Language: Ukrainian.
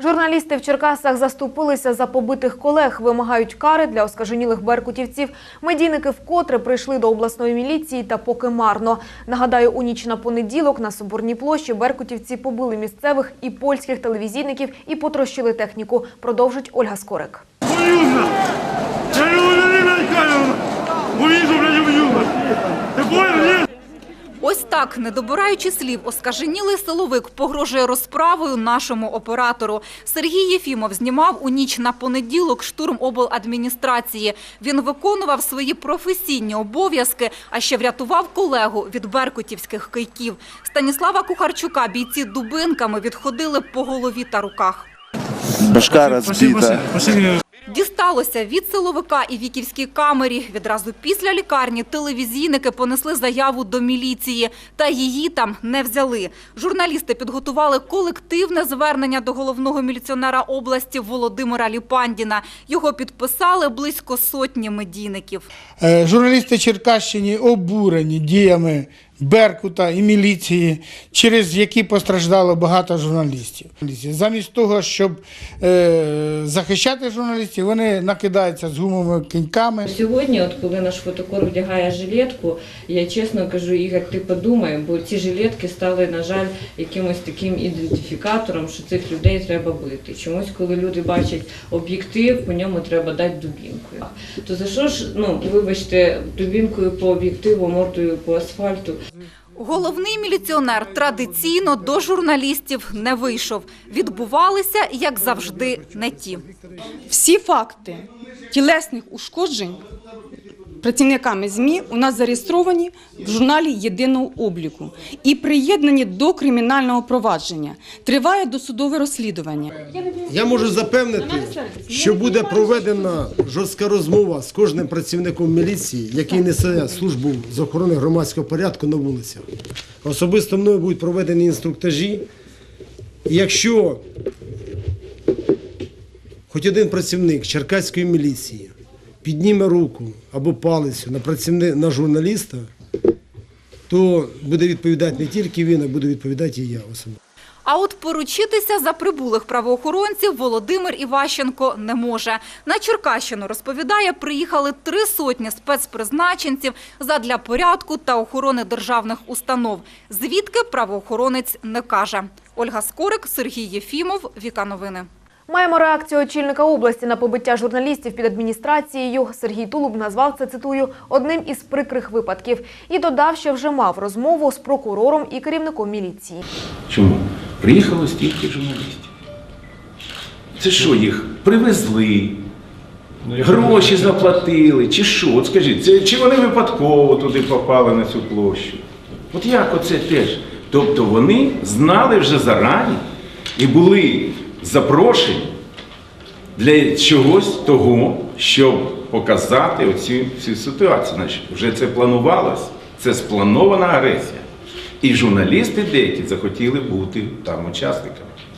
Журналісти в Черкасах заступилися за побитих колег, вимагають кари для оскаженілих беркутівців. Медійники вкотре прийшли до обласної міліції та поки марно. Нагадаю, у ніч на понеділок на Соборній площі беркутівці побили місцевих і польських телевізійників і потрощили техніку. Продовжить Ольга Скорик. Ось так, не добираючи слів, оскаженілий силовик погрожує розправою нашому оператору. Сергій Єфімов знімав у ніч на понеділок штурм обладміністрації. Він виконував свої професійні обов'язки, а ще врятував колегу від беркутівських кийків. Станіслава Кухарчука бійці дубинками відходили по голові та руках. Башка разбита. Дісталося від силовика і віківській камері. Відразу після лікарні телевізійники понесли заяву до міліції, та її там не взяли. Журналісти підготували колективне звернення до головного міліціонера області Володимира Ліпандіна. Його підписали близько сотні медійників. Е, Журналісти Черкащини обурені діями Беркута і міліції, через які постраждало багато журналістів. Замість того, щоб е, захищати журналістів, вони накидаються з гумовими кіньками. Сьогодні, от коли наш фотокор вдягає жилетку, я чесно кажу, Ігор, ти подумай, бо ці жилетки стали, на жаль, якимось таким ідентифікатором, що цих людей треба бити. Чомусь, коли люди бачать об'єктив, по ньому треба дати дубінкою. То за що ж, ну вибачте, дубінкою по об'єктиву, мордою по асфальту? Головний міліціонер традиційно до журналістів не вийшов. Відбувалися, як завжди, не ті. Всі факти тілесних ушкоджень працівниками ЗМІ у нас зареєстровані в журналі єдиного обліку і приєднані до кримінального провадження. Триває досудове розслідування. Я можу запевнити, що буде проведена жорстка розмова з кожним працівником міліції, який несе службу з охорони громадського порядку на вулицях. Особисто мною будуть проведені інструктажі. Якщо хоч один працівник Черкаської міліції підніме руку або палицю на працівника на журналіста, то буде відповідати не тільки він, а буде відповідати і я особисто. А от поручитися за прибулих правоохоронців Володимир Іващенко не може. На Черкащину, розповідає, приїхали три сотні спецпризначенців задля порядку та охорони державних установ. Звідки правоохоронець не каже. Ольга Скорик, Сергій Єфімов, Віка Новини. Маємо реакцію очільника області на побиття журналістів під адміністрацією. Сергій Тулуб назвав це, цитую, одним із прикрих випадків. І додав, що вже мав розмову з прокурором і керівником міліції. Чому? Приїхало стільки журналістів. Це що, їх привезли, гроші заплатили, чи що? От скажіть, це, чи вони випадково туди попали на цю площу? От як оце теж? Тобто вони знали вже зарані і були запрошені для чогось того, щоб показати оцю всю ситуацію. Значить, вже це планувалося, це спланована агресія. І журналісти деякі захотіли бути там учасниками.